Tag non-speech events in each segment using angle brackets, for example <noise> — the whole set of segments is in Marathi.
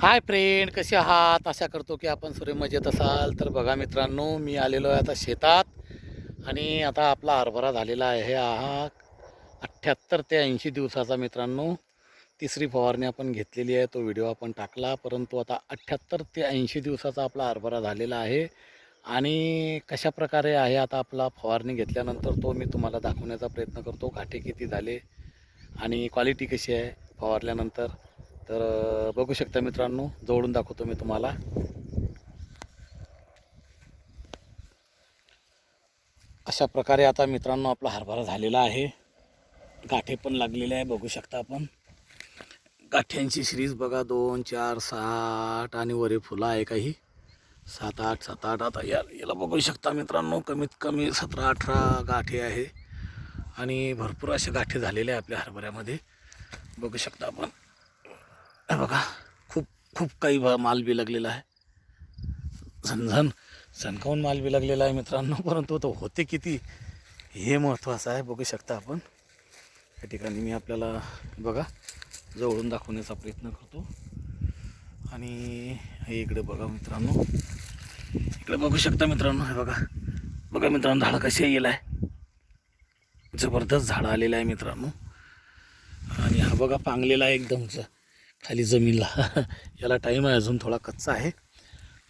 हाय फ्रेंड कसे आहात? आशा करतो की आपण सर्व मजेत असाल. तर बघा मित्रांनो मी आलेलो आहे आता शेतात आणि आता आपला हरभरा झालेला आहे हा. अठ्ठ्याहत्तर ते ऐंशी दिवसाचा मित्रांनो. तिसरी फवारणी आपण घेतलेली आहे. तो व्हिडिओ आपण टाकला. परंतु आता अठ्ठ्याहत्तर ते ऐंशी दिवसाचा आपला हरभरा झालेला आहे. आणि कशा प्रकारे आहे आता आपला फवारणी घेतल्यानंतर तो मी तुम्हाला दाखवण्याचा प्रयत्न करतो. घाटे किती झाले आणि क्वालिटी कशी आहे फवारल्यानंतर? तर बघू शकता मित्रांनो जवळून दाखवतो मी तुम्हाला. अशा प्रकारे आता मित्रांनो आपला हरभरा झालेला आहे. गाठे पण लागलेले आहे बघू शकता आपण. गाठ्यांची सिरीज बघा दोन चार साठ आणि वरे फुलं आहे काही. सात आठ सात आठ आता या याला बघू शकता मित्रांनो कमीत कमी सतरा अठरा गाठे आहे. आणि भरपूर असे गाठे झालेले आहे आपल्या हरभऱ्यामध्ये. बघू शकता आपण. बघा खूप खूप काही माल बी लागलेला आहे. झणझण झणकावून माल बी लागलेला आहे मित्रांनो परंतु तो होते किती हे महत्त्वाचं आहे बघू शकता आपण. या ठिकाणी मी आपल्याला बघा जवळून दाखवण्याचा प्रयत्न करतो. आणि हे इकडे बघा मित्रांनो. इकडे बघू शकता मित्रांनो हे बघा. बघा मित्रांनो झाडं कसे येईल आहे. जबरदस्त झाडं आलेलं आहे मित्रांनो. आणि हा बघा पांगलेला आहे एकदम खाली जमीनला. <laughs> याला टाईम आहे अजून थोडा कच्चा आहे.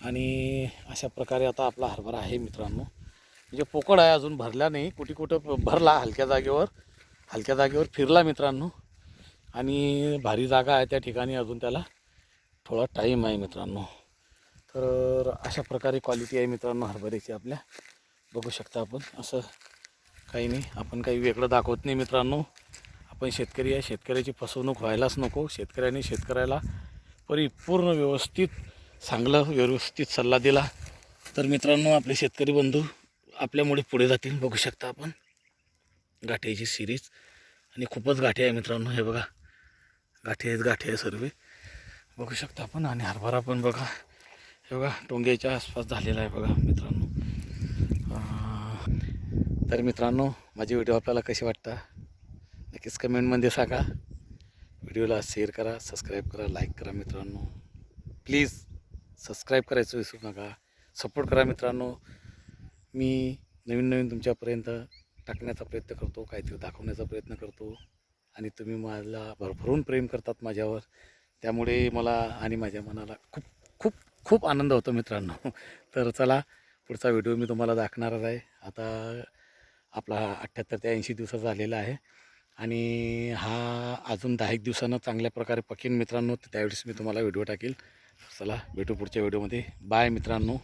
आणि अशा प्रकारे आता आपला हरभरा आहे मित्रांनो. म्हणजे पोकळ आहे अजून भरला नाही. कुठे कुठं प- भरला हलक्या जागेवर. हलक्या जागेवर फिरला मित्रांनो. आणि भारी जागा आहे त्या ठिकाणी अजून त्याला. थोडा टाईम आहे मित्रांनो. तर अशा प्रकारे क्वालिटी आहे मित्रांनो हरभऱ्याची आपल्या. बघू शकता आपण. असं काही नाही. आपण काही वेगळं दाखवत नाही मित्रांनो. आपण शेतकरी आहे शेतकऱ्याची फसवणूक व्हायलाच नको. शेतकऱ्याने शेतकऱ्याला परिपूर्ण व्यवस्थित चांगलं व्यवस्थित सल्ला दिला. तर मित्रांनो आपले शेतकरी बंधू आपल्यामुळे पुढे जातील बघू शकता आपण. गाठ्याची सिरीज आणि खूपच गाठी आहे मित्रांनो हे बघा. गाठी आहेत गाठी आहे सर्व. बघू शकता आपण. आणि हरभरा पण बघा. हे बघा टोंग्याच्या आसपास झालेला आहे बघा मित्रांनो. तर मित्रांनो माझे व्हिडिओ आपल्याला कसे वाटतं नक्कीच कमेंटमध्ये सांगा. व्हिडिओला शेअर करा सबस्क्राईब करा लाईक करा मित्रांनो. प्लीज सबस्क्राईब करायचं विसरू नका. सपोर्ट करा मित्रांनो. मी नवीन नवीन तुमच्यापर्यंत टाकण्याचा प्रयत्न करतो काहीतरी दाखवण्याचा प्रयत्न करतो. आणि तुम्ही मला भरभरून प्रेम करतात माझ्यावर. त्यामुळे मला आणि माझ्या मनाला खूप खूप खूप आनंद होतो मित्रांनो. <laughs> तर चला पुढचा व्हिडिओ मी तुम्हाला दाखणारच आहे. आता आपला अठ्ठ्याहत्तर ते ऐंशी दिवसाचा झालेला आहे. आणि हा अजून दहा एक दिवसानं चांगल्या प्रकारे पकेन मित्रांनो त्यावेळेस मी तुम्हाला व्हिडिओ टाकेल. चला भेटू पुढच्या व्हिडिओमध्ये. बाय मित्रांनो.